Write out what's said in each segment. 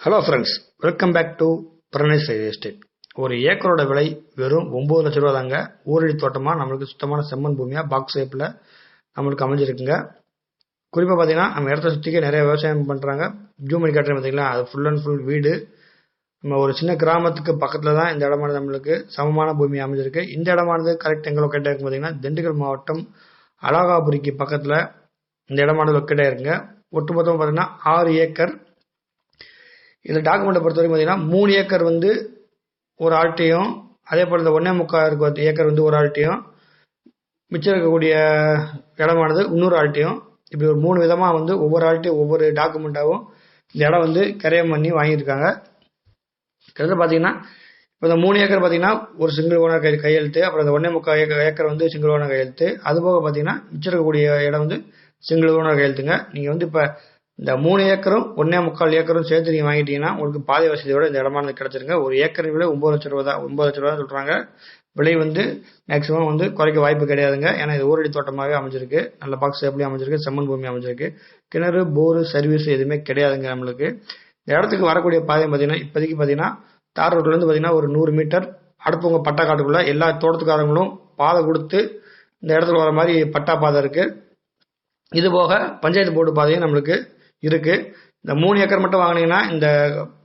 Hello friends welcome back to பரனேஸ் real estate ஒரு ஏக்கரோட விலை வெறும் ஒம்பது லட்ச ரூபா தாங்க. ஊரடி தோட்டமாக நம்மளுக்கு சுத்தமான செம்மண் பூமியாக பாக்ஸ் ஷேப்பில் நம்மளுக்கு அமைஞ்சிருக்குங்க. குறிப்பாக பார்த்தீங்கன்னா நம்ம இடத்த சுற்றிக்க நிறைய விவசாயம் பண்ணுறாங்க ஜூமணி கட்டுறது பார்த்தீங்களா அது ஃபுல் அண்ட் ஃபுல் வீடு. நம்ம ஒரு சின்ன கிராமத்துக்கு பக்கத்தில் தான் இந்த இடமானது நம்மளுக்கு சமமான பூமி அமைஞ்சிருக்கு. இந்த இடமானது கரெக்ட் எங்கே லொக்கேட்டாக இருக்கும் பார்த்தீங்கன்னா திண்டுக்கல் மாவட்டம் அழகாபுரிக்கு பக்கத்தில் இந்த இடமானது லொக்கேட்டாக இருக்குங்க. ஒட்டுமொத்தமாக பார்த்தீங்கன்னா ஆறு ஏக்கர் இதில் டாக்குமெண்ட்டை பொறுத்த வரைக்கும் பார்த்தீங்கன்னா மூணு ஏக்கர் வந்து ஒரு ஆள்கிட்டையும் அதே போல் இந்த ஒன்றே முக்கால் இருக்க ஏக்கர் வந்து ஒரு ஆள்கிட்டையும் மிச்சம் இருக்கக்கூடிய இடமானது இன்னொரு ஆள்கிட்டையும் இப்படி ஒரு மூணு விதமாக வந்து ஒவ்வொரு ஆள்கிட்டையும் ஒவ்வொரு டாக்குமெண்ட்டாகவும் இந்த இடம் வந்து கரையம் பண்ணி வாங்கியிருக்காங்க. கிட்டத்தட்ட பார்த்தீங்கன்னா இப்போ இந்த மூணு ஏக்கர் பார்த்தீங்கன்னா ஒரு சிங்கிள் ஓனர் கை கையெழுத்து அப்புறம் இந்த ஒன்றே முக்கால் ஏக்கர் ஏக்கர் வந்து சிங்கிள் ஓனர் கையெழுத்து. அது போக பார்த்தீங்கன்னா மிச்சம் இருக்கக்கூடிய இடம் வந்து சிங்கிள் ஓனர் கையெழுத்துங்க. நீங்கள் வந்து இப்போ இந்த மூணு ஏக்கரும் ஒன்னே முக்கால் ஏக்கரும் சேர்த்து நீங்கள் வாங்கிட்டீங்கன்னா உங்களுக்கு பாதை வசதியோட இந்த இடமானது கிடச்சிருங்க. ஒரு ஏக்கர் விலை ஒம்பது லட்ச ரூபா தான். ஒம்பது லட்ச ரூபா சொல்கிறாங்க விலை வந்து மேக்ஸிமம் வந்து குறைக்க வாய்ப்பு கிடையாதுங்க. ஏன்னா இது ஊரடி தோட்டமாகவே அமைஞ்சிருக்கு. நல்ல பாக்ஸ் எப்படி அமைஞ்சிருக்கு? செம்மண் பூமி அமைஞ்சிருக்கு. கிணறு போரு சர்வீஸ் எதுவுமே கிடையாதுங்க நம்மளுக்கு. இந்த இடத்துக்கு வரக்கூடிய பாதையும் பார்த்தீங்கன்னா இப்போதைக்கு பார்த்தீங்கன்னா தார் ரோட்லேருந்து பார்த்தீங்கன்னா ஒரு நூறு மீட்டர் அடுத்து உங்கள் பட்டா காட்டுக்குள்ளே எல்லா தோட்டத்துக்காரங்களும் பாதை கொடுத்து இந்த இடத்துல வர மாதிரி பட்டா பாதை இருக்குது இது போக பஞ்சாயத்து போர்டு பாதையும் நம்மளுக்கு இருக்கு. இந்த மூணு ஏக்கர் மட்டும் வாங்கினீங்கன்னா இந்த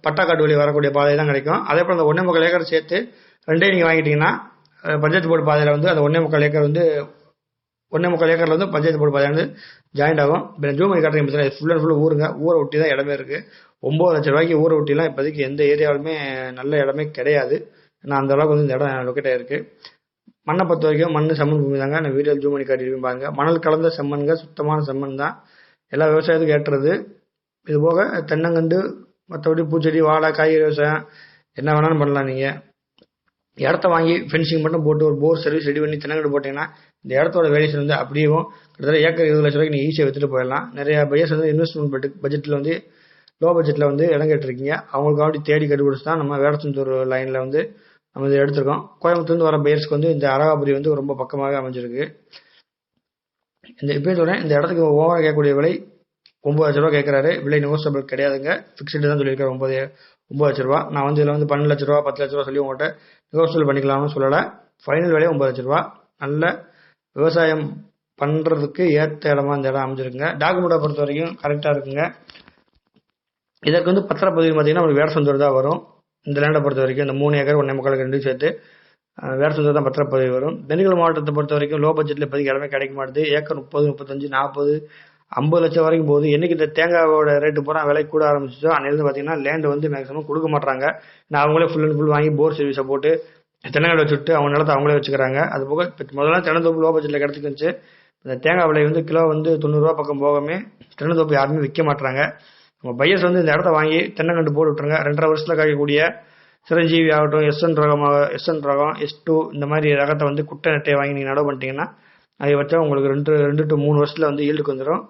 பட்டாக்காட்டு வழி வரக்கூடிய பாதை தான் கிடைக்கும். அதே போல் இந்த ஒன்றே முக்கால் ஏக்கர் சேர்த்து ரெண்டையும் நீங்கள் வாங்கிட்டீங்கன்னா பஞ்சாயத்து போர்டு பாதையில் வந்து அந்த ஒன்றே முக்கால் ஏக்கர் வந்து ஒன்றே முக்கால் ஏக்கரில் வந்து பஞ்சாயத்து போர்டு பாதை வந்து ஜாயிண்ட் ஆகும். இப்போ ஜூம் பண்ணி காட்டுறீங்க பார்த்தீங்கன்னா ஃபுல் அண்ட் ஃபுல் ஊருங்க. ஊரை ஒட்டி தான் இடமே இருக்குது ஒம்பது லட்ச ரூபாய்க்கு ஊரை ஒட்டிலாம் இப்போதைக்கு எந்த ஏரியாவிலுமே நல்ல இடமே கிடையாது. ஏன்னா அந்த அளவுக்கு வந்து இந்த இடம் லொக்கேட் ஆகிருக்கு மண்ணை பொறுத்த வரைக்கும் மண் செம்மண் பூமி தாங்க. நான் வீடியோ ஜூம் பண்ணி காட்டியிருப்பேன் பாருங்க. மணல் கலந்த செம்மண்ங்க சுத்தமான செம்மண் தான். எல்லா விவசாயத்துக்கும் ஏற்றுறது இது போக தென்னங்கண்டு மற்றபடி பூச்செடி வாழை காய்கறி விவசாயம் என்ன வேணாலும் பண்ணலாம் நீங்கள் இடத்த வாங்கி ஃபென்சிங் மட்டும் போட்டு ஒரு போர் சர்வீஸ் ரெடி பண்ணி தென்னங்கண்டு போட்டிங்கன்னா இந்த இடத்தோட வேல்யூஷன் வந்து அப்படியும் கிட்டத்தட்ட ஏக்கர் இருபது லட்ச ரூபாய்க்கு நீங்கள் ஈஸியாக விற்றுட்டு போயிடலாம். நிறைய பையர்ஸ் வந்து இன்வெஸ்ட்மெண்ட் பட்ஜெட் பட்ஜெட்டில் வந்து லோ பட்ஜெட்டில் வந்து இடம் கேட்டிருக்கீங்க அவங்களுக்காண்டி தேடி கண்டுபிடிச்சி தான் நம்ம வேடச்சந்தூர் லைனில் வந்து நம்ம இதை எடுத்திருக்கோம். கோயம்புத்தூர்ந்து வர பையர்ஸ்க்கு வந்து இந்த அரகாபுரி வந்து ரொம்ப பக்கமாக அமைஞ்சிருக்கு. இந்த இப்போ சொல்கிறேன் இந்த இடத்துக்கு ஓவராக கேட்கக்கூடிய விலை ஒம்பது லட்ச ரூபா கேட்குறாரு. விலை நெகோசியபிள் கிடையாதுங்க. ஃபிக்ஸ்டு தான் சொல்லியிருக்காரு ஒம்பது ஒம்பது லட்ச ரூபா நான் வந்து இதில் வந்து பன்னெண்டு லட்ச ரூபா பத்து லட்ச ரூபா சொல்லி உங்கள்கிட்ட நெகோசியபிள் பண்ணிக்கலாம்னு சொல்லலை. ஃபைனல் விலை ஒம்பது லட்ச ரூபா நல்ல விவசாயம் பண்ணுறதுக்கு ஏற்ற இடமா இந்த இடம் அமைஞ்சிருக்குங்க. டாக்குமெண்ட்டை பொறுத்த வரைக்கும் கரெக்டாக இருக்குங்க. இதற்கு வந்து பத்திரப்பதிவு பார்த்தீங்கன்னா உங்களுக்கு வேட சொந்தூர் தான் வரும். இந்த லேண்டை பொறுத்த வரைக்கும் இந்த மூணு ஏக்கர் ஒன்றே முக்கால் ரெண்டு சேர்த்து வேற சொந்தம் தான் பத்திரப்பதிவு வரும். திண்டுக்கல் மாவட்டத்தை பொறுத்த வரைக்கும் லோ பட்ஜெட்டில் இப்போதைக்கு இடமே கிடைக்க மாட்டுது. ஏக்கர் முப்பது முப்பத்தஞ்சு நாற்பது ஐம்பது லட்சம் வரைக்கும் போகுது. என்னைக்கு இந்த தேங்காயோட ரேட்டு பூரா விலை கூட ஆரம்பிச்சிச்சோ அன்னையிலேருந்து பார்த்தீங்கன்னா லேண்டு வந்து மேக்ஸிமம் கொடுக்க மாட்டாங்க நான் அவங்களே ஃபுல் அண்ட் ஃபுல் வாங்கி போர் சர்வீஸை போட்டு தென்னங்காடு வச்சுட்டு அவங்க நிலத்தை அவங்களே வச்சுக்கிறாங்க. அது போக முதல்ல தென்னந்தோப்பு லோ பட்ஜெட்டில் கிடச்சிக்கிச்சு இந்த தேங்காய் விலை வந்து கிலோ வந்து தொண்ணூறுரூவா பக்கம் போகவே தென்னந்தோப்பு யாருமே விற்க மாட்டுறாங்க நம்ம பையஸ் வந்து இந்த இடத்த வாங்கி தென்னங்கண்டு போட்டு விட்டுருங்க. ரெண்டரை வருஷத்தில் காய்க்கக்கூடிய சிரஞ்சீவி ஆகட்டும் எஸ்என் ரகமாக எஸ்என் ரகம் எஸ் டூ இந்த மாதிரி ரகத்தை வந்து குட்டை நட்டையை வாங்கி நீங்கள் நடவு பண்ணிட்டீங்கன்னா அதிகபட்சம் உங்களுக்கு ரெண்டு ரெண்டு டு மூணு வருஷத்தில் வந்து ஈல்டுக்கு வந்துடும்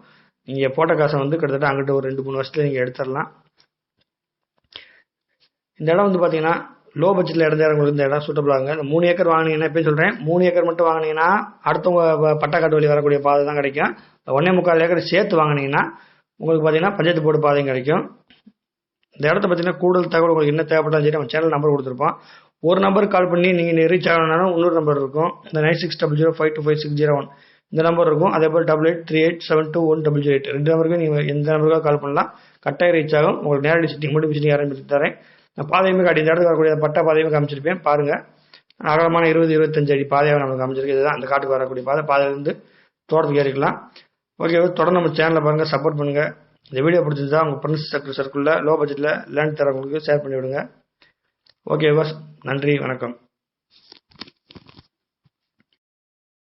நீங்கள் போட்ட காசை வந்து கிட்டத்தட்ட அங்கிட்ட ஒரு ரெண்டு மூணு வருஷத்தில் நீங்கள் எடுத்துடலாம். இந்த இடம் வந்து பார்த்தீங்கன்னா லோ பட்ஜெட்டில் இடந்தேறவங்களுக்கு இந்த இடம் சூட்டபிள் ஆகுங்க இந்த மூணு ஏக்கர் வாங்கினீங்கன்னா இப்போ சொல்கிறேன் மூணு ஏக்கர் மட்டும் வாங்கினீங்கன்னா அடுத்தவங்க பட்டாக்காட்டு வழி வரக்கூடிய பாதை தான் கிடைக்கும். ஒன்றே முக்கால் ஏக்கர் சேர்த்து வாங்கினீங்கன்னா உங்களுக்கு பார்த்தீங்கன்னா பஞ்சாயத்து போர்டு பாதையும் கிடைக்கும். இந்த இடத்த பார்த்தீங்கன்னா கூடுதல் தகவல் உங்களுக்கு என்ன தேவைப்பட்டாலும் சரி நம்ம சேனல் நம்பர் கொடுத்துருப்போம். ஒரு நம்பருக்கு கால் பண்ணி நீங்கள் ரீச் ஆகணும்னாலும் இன்னொரு நம்பர் இருக்கும். இந்த nine six double zero five two five six zero one இந்த நம்பர் இருக்கும். அதே போல் double eight three eight seven two one double zero eight ரெண்டு நம்பருக்கும் நீங்கள் எந்த நம்பருக்காக கால் பண்ணலாம். கட்டாயம் ரீச் ஆகும். உங்களுக்கு நேரடி சிட்டிங் மட்டும் விசிட்டிங் ஆரம்பித்து தரேன். நான் பாதையுமே காட்டி இந்த இடத்துக்கு வரக்கூடிய பட்டா பாதையுமே காமிச்சிருப்பேன். பாருங்கள் அகலமான இருபது இருபத்தஞ்சு அடி பாதையாக நமக்கு அமைச்சிருக்கு இதுதான் அந்த காட்டுக்கு வரக்கூடிய பாதை. பாதையிலேருந்து தோட்டத்துக்கு ஏறிக்கலாம். ஓகே தொடர்ந்து நம்ம சேனலில் பாருங்கள் சப்போர்ட் பண்ணுங்கள் இந்த வீடியோ பிடிச்சிருந்தா உங்கள் ஃப்ரெண்ட்ஸ் சர்க்கிள் சர்க்கிளில் லோ பட்ஜெட்டில் லேண்ட் தரவங்களுக்கு ஷேர் பண்ணி விடுங்க ஓகே பஸ் நன்றி வணக்கம்.